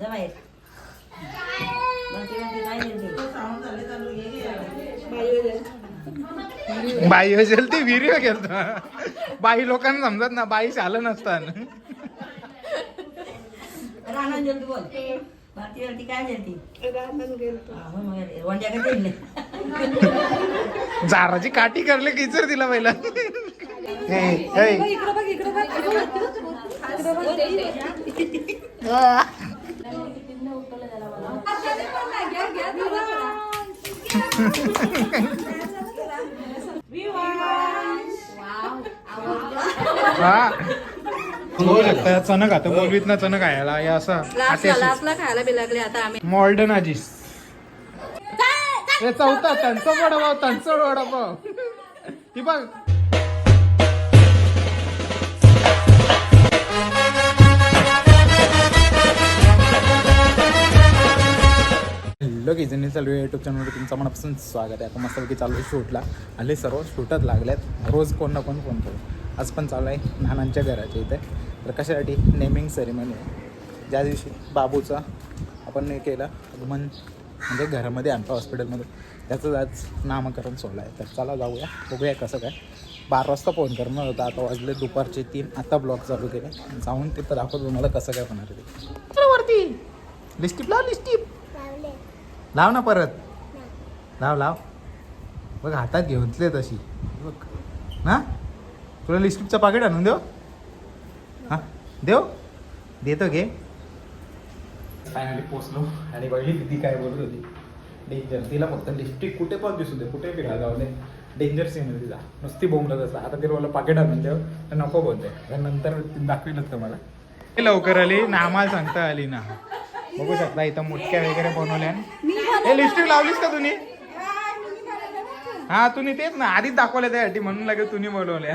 जा बाहेर. बाई असेल ती व्हिडिओ केलता बाई लोकांना समजत ना बाई आलं नसतं राणा जल्दी बोल. भारती वरती काय जल्दी वंड्या का दिले जाराची काठी करले किचर दिला पहिला. हे, हे. आ. हा शकता चणक आता मोलवीत ना चणक खायला या असं खायला आता आम्ही. आजीस हे चौथा त्यांचा वडापाव त्यांचा वडापाव. ही बघ. हॅलो किचन चालू आहे युट्यूब चॅनलवर तुमचं मनापासून स्वागत आहे आता मस्तपैकी चालू आहे शूटला आले सर्व शूटच लागल्यात रोज कोण ना कोण फोन करू आज पण चालू आहे नानांच्या घराच्या इथे तर कशासाठी नेमिंग सेरेमनी आहे ज्या दिवशी बाबूचा आपण हे केलं आगमन म्हणजे घरामध्ये आणतो हॉस्पिटलमध्ये त्याचं आज नामकरण सोहळा आहे तर चला जाऊया बघूया कसं काय बारा वाजता फोन करणार होता आता वाजले दुपारचे तीन आता ब्लॉग चालू केले जाऊन तिथं दाखवतो तुम्हाला कसं काय होणार आहे ते वरती लिस्टिप लाव लिस्टिप लाव ना परत. लाव लाव. बघ हातात घेतले तशी. बघ. ना तुला लिस्टिपचं पाकिट आणून देऊ? हां? देव देतो घे. फायनली पोचलो. आणि बघली दिदी काय बोलत होती. डेंजर तिला फक्त लिपस्टिक कुठे पण दिसू दे कुठे फिरायला लावले डेंजर सीन आहे तिचा. नुसती बोंबलत असं आता तिला मला पाकिट आणून देव तर नको बोलते तर नंतर दाखविलंच तुम्हाला लवकर आली. ना आम्हाला सांगता आली ना. बघू शकता इथं मुटक्या वगैरे बनवल्या. हे लिपस्टिक लावलीस का तुम्ही हा तुम्ही तेच ना आधीच दाखवल्या त्यासाठी म्हणून लागेल तुम्ही बोलवल्या.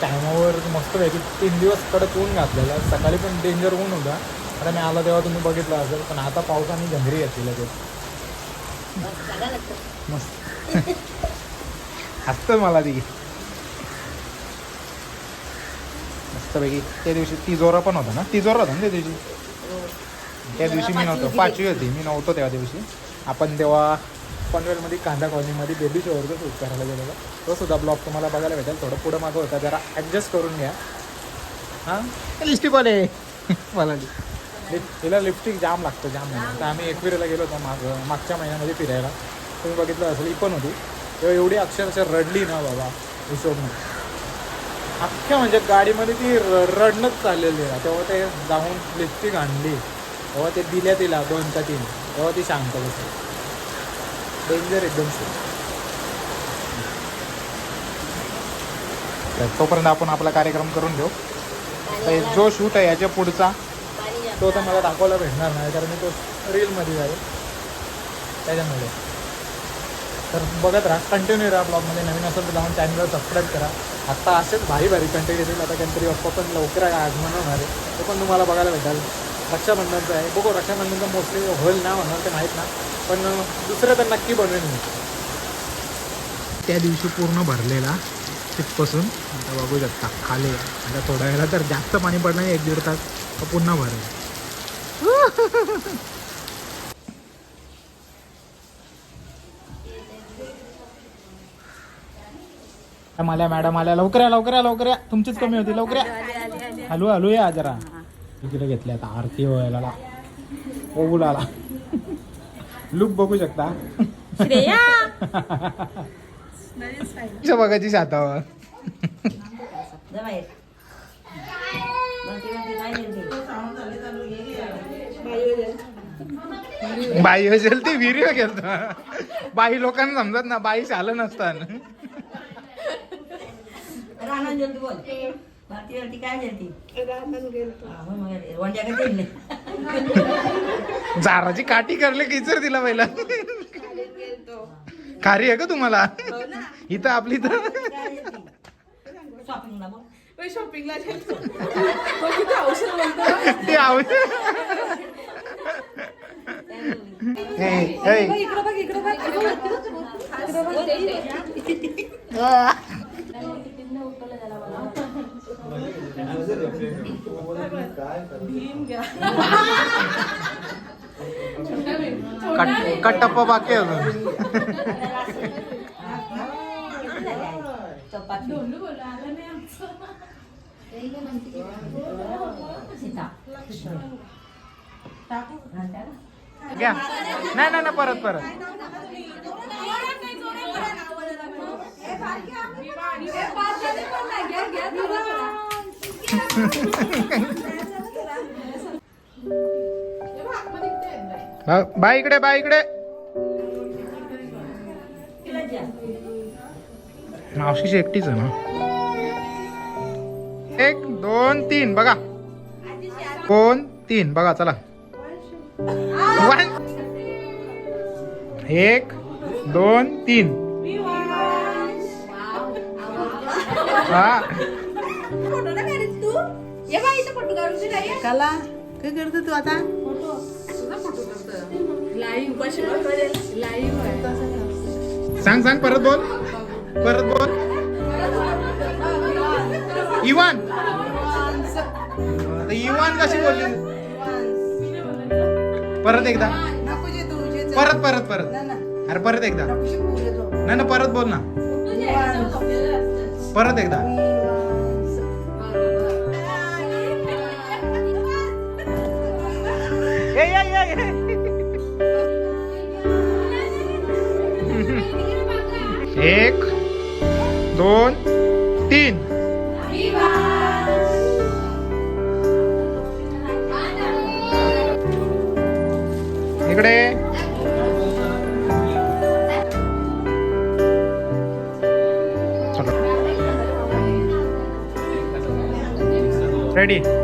टायमावर मस्त पैकी तीन दिवस कडक ऊन घातलेला सकाळी पण डेंजर ऊन होता. आता मी आला तेव्हा तुम्ही बघितलं असेल पण आता पावसाने घंगरी घेतली लगेच मस्त. हसतं मला ती. मस्तपैकी त्या दिवशी तिजोरा पण होता ना? तिजोरा होता ना त्या दिवशी? त्या दिवशी मी नव्हतो. पाचवी होती. मी नव्हतो त्या दिवशी. आपण तेव्हा पनवेलमध्ये कांदा कॉलनीमध्ये बेबी शोवरचं शूट करायला गेलेलो. तो सुद्धा ब्लॉग तुम्हाला बघायला भेटेल. थोडं पुढं मागं होता. जरा ॲडजस्ट करून घ्या. हां? लिस्टिकवाले मला लिप तिला लिपस्टिक जाम लागतं जाम तर आम्ही एकविरेला गेलो होतो माग मागच्या महिन्यामध्ये फिरायला. तुम्ही बघितलं असेल ही पण होती. तेव्हा एवढी अक्षरशः रडली ना बाबा हिशोबनं. अख्ख्या म्हणजे गाडीमध्ये ती रडणंच चाललेली आहे. तेव्हा ते जाऊन लिपस्टिक आणली. तेव्हा ते दिल्या तिला दोन का तीन. तेव्हा ती शांत कसं डेंजर एकदम शूट तर तोपर्यंत आपण आपला कार्यक्रम करून घेऊ. तर जो शूट आहे याच्या पुढचा तो तर मला दाखवायला भेटणार नाही कारण मी तो रीलमध्ये जाईल त्याच्यामुळे. तर बघत राहा कंटिन्यू राहा ब्लॉगमध्ये नवीन असेल तर जाऊन चॅनलला सबस्क्राईब करा. आत्ता असेच भारी भारी कंटेंट येतील. आता गणपती बाप्पा पण लवकर आहे आगमन होणार आहे. ते पण तुम्हाला बघायला भेटेल. रक्षाबंधनचं आहे. बघू रक्षाबंधनचं मोस्टली होईल ना म्हणणार ते माहीत ना. पण दुसरं तर नक्की बनवेन मी. त्या दिवशी पूर्ण भरलेला तिथपासून आता बघू शकता खाली. आता थोड्या वेळेला तर जास्त पाणी पडलं नाही एक दीड तास तर पुन्हा भरेल. मला मॅडम आल्या. लवकर या लवकर या लवकर या. तुमचीच कमी होती. लवकर या. हलू हलू या जरा. इकडे घेतले आता आरती व्हायला ओगुल आला लुक बघू शकता. बघायची सातावर बाई असेल ती व्हिडिओ केलता बाई लोकांना समजत ना बाई आलं नसतं राणा जल्दी बोल. भारती वरती काय जल्दी वंड्या का दिले जाराची काठी करले किचर दिला पहिला. खारी आहे का तुम्हाला? इथं आपली तर. शॉपिंगला शॉपिंगला औषध भीम घ्या. कट कट्टप्पा बाकी आहे अजून. चपाती सीता टाकू घालता ना घ्या. नाही नाही नाही, परत परत. बा- बाई इकडे बाई इकडे. मावशीची एकटीच आहे ना. एक दोन तीन बघा. दोन तीन बघा चला. वन एक दोन तीन. हा. काला काय करतो तू आता? लाईव्ह उपाशी लाईव्ह आहे. सांग सांग परत बोल. परत बोल. इवान. इवान कशी बोलली? परत एकदा. नको जे तू जे परत परत परत. अरे परत एकदा. नाही ना परत बोल ना. परत एकदा. ए, एक दोन तीन. इकडे. रेडी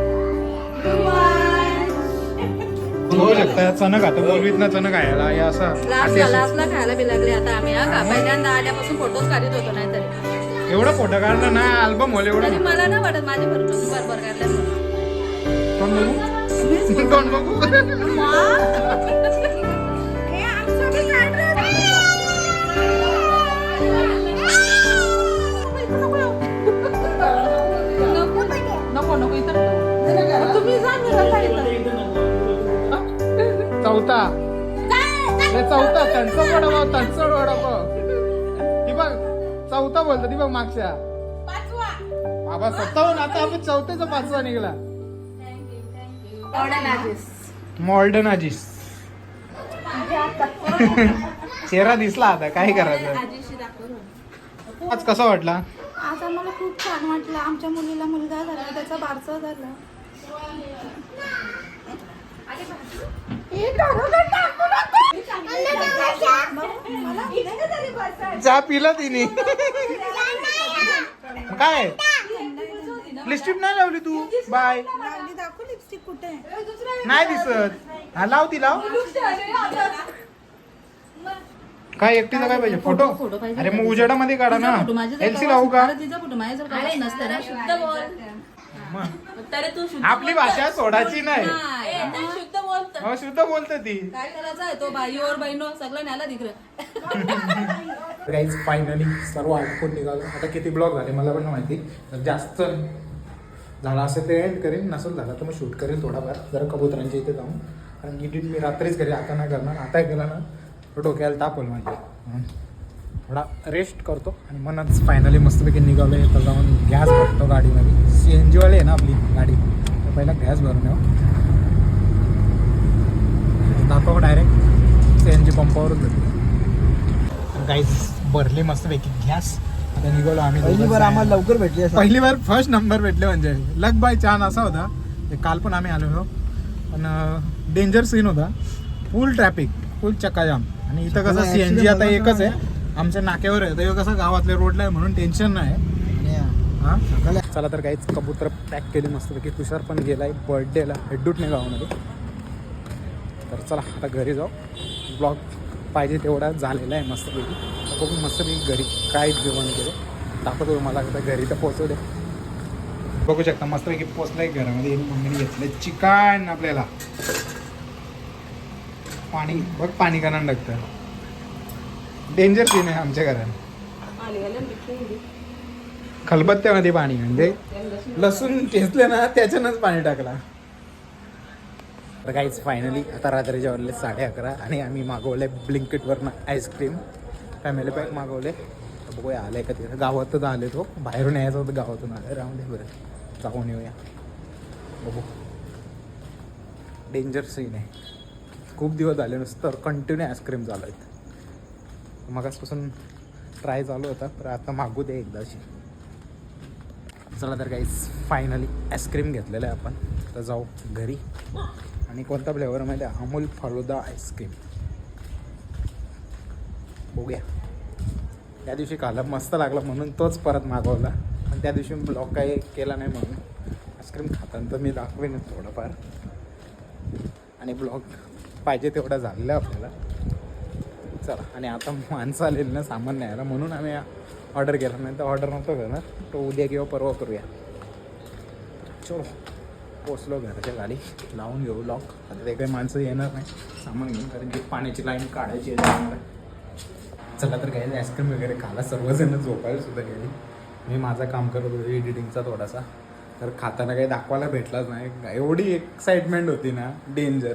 होऊ शकतं चणक आता बोलवीत ना चणक खायला हे असं लास्ट असे- लास्टला खायला बी लागले आता आम्ही हा का? पहिल्यांदा आल्यापासून फोटोज काढत होतो नाही तरी एवढं फोटो काढलं ना अल्बम होल एवढं. मला नाही वाटत माझे भरपूर बरोबर काढले कोण बघू? कोण बघू? नको नको ठेव. तुम्ही जा मी. चौथा. हे चौथा त्यांचा वडापाव त्यांचा वडापाव. ती बघ चौथा बोलतो ती बघ मागच्या. बाबा सत्तावन्न आता आपण चौथ्याचा पाचवा निघाला. मॉडर्न आजीस चेहरा दिसला आता काय करायचं? आज कसा वाटला? आज आम्हाला खूप छान वाटलं. आमच्या मुलीला मुलगा झाला त्याचा बारसा झाला. चहा पिला तिने. काय? लिपस्टिक नाही लावली तू? बाय. दाखव लिपस्टिक कुठे आहे? नाही दिसत. हा लाव ती लाव. काय एकटीचा काय पाहिजे? फोटो. अरे मग उजेडामध्ये काढा ना. एलसी लावू का? अरे तिचा फोटो माझ्या नसतं ना शुद्ध बोल. मग. तरी तू शुद्ध आपली भाषा सोडाची नाही. शुद्ध बोलत. हो शुद्ध बोलते ती. काय करायचं आहे? तो बाईवर बहिणो सगळं न्यायला दिखरं गाईज फायनली सर्व आटपून निघालो. आता किती ब्लॉग झाले मला पण नाही माहिती. जास्त झाला असेल तर एंड करेन नसेल झाला तर मग शूट करेन थोडाफार. जरा कबुतरांच्या इथे जाऊन. कारण एडिट मी रात्रीच करेन आता नाही करणार. आता केला ना तर डोक्याला ताप होईल माझ्या. म्हणून थोडा रेस्ट करतो आणि म्हणूनच फायनली मस्तपैकी निघालो आहे तर जाऊन गॅस भरतो गाडीमध्ये. सी एन जीवाली आहे ना आपली गाडी? तर पहिला गॅस भरून येऊ. दाखव डायरेक्ट सी एन जी पंपावरून जातो गाईज भरली मस्तपैकी गॅस आता निघालो आम्ही पहिली बार. आम्हाला लवकर भेटली. पहिली बार फर्स्ट नंबर भेटले म्हणजे. लक बाय चान असा होता. काल पण आम्ही आलेलो. पण डेंजर सीन होता. फुल ट्रॅफिक फुल चक्काजाम. आणि इथं कसं सी एन जी आता एकच? आहे. आमच्या नाक्यावर आहे. तर कसं गावातल्या रोडला आहे म्हणून टेन्शन नाही. हा? चला तर काहीच कबूतर पॅक केली मस्तपैकी. तुषार पण गेलाय. बर्थडेला हेड्डूटने गावामध्ये. तर चला आता घरी जाऊ. ब्लॉग पाहिजे तेवढा झालेला आहे मस्तपैकी. बघू मस्तपैकी घरी काय जेवण केलं दाखवतो मला आता घरी तर पोचवू दे. बघू शकता मस्तपैकी पोचलाय घरामध्ये. मम्मीने घेतलंय चिकन आपल्याला. पाणी बघ पाणी करा टाकतं डेंजर सीन आहे आमच्या घरात. खलबत्त्यामध्ये पाणी म्हणजे लसूण ठेचलं ना त्याच्यानंच पाणी टाकला. तर काहीच फायनली आता रात्री जेवले साडे अकरा आणि आम्ही मागवले ब्लिंकेटवरनं आईस्क्रीम फॅमिली पॅक मागवले. बघूया बघूया आले का तिथं? गावातच आले तो. बाहेरून यायचं होतं गावातून आले. राहून दे बरं. जाऊन येऊया. बघू. डेंजर सीन आहे. खूप दिवस झाले नुसतं कंटिन्यू आईस्क्रीम चालू आहेत मगासपासून ट्राय चालू होता तर आता मागू दे एकदाशी. चला तर काही फायनली आईस्क्रीम घेतलेलं आहे आपण. तर जाऊ घरी. आणि कोणता फ्लेवरमध्ये अमूल फालुदा आईस्क्रीम बघूया. त्या दिवशी खाला मस्त लागला म्हणून तोच परत मागवला. आणि त्या दिवशी ब्लॉग काही केला नाही म्हणून. आईस्क्रीम खाताना तर मी दाखवेन थोडंफार. आणि ब्लॉग पाहिजे तेवढा झालेला आहे आपल्याला. चला. आणि आता माणसं आलेली ना सामान न्यायला म्हणून आम्ही ऑर्डर केला. नाही तर ऑर्डर नव्हतं करणार. तो उद्या किंवा परवा करूया. चलो. पोचलो घराच्या गाडी. लावून घेऊ लॉक आता ते काही माणसं येणार नाही. सामान घेऊन कारण की पाण्याची लाईन काढायची आहे चला तर काही आईस्क्रीम वगैरे खाला सर्वजण झोपायला सुद्धा गेली मी माझं काम करत होतो एडिटिंगचा थोडासा. तर खाताना काही दाखवायला भेटलाच नाही. एवढी एक्साइटमेंट होती ना डेंजर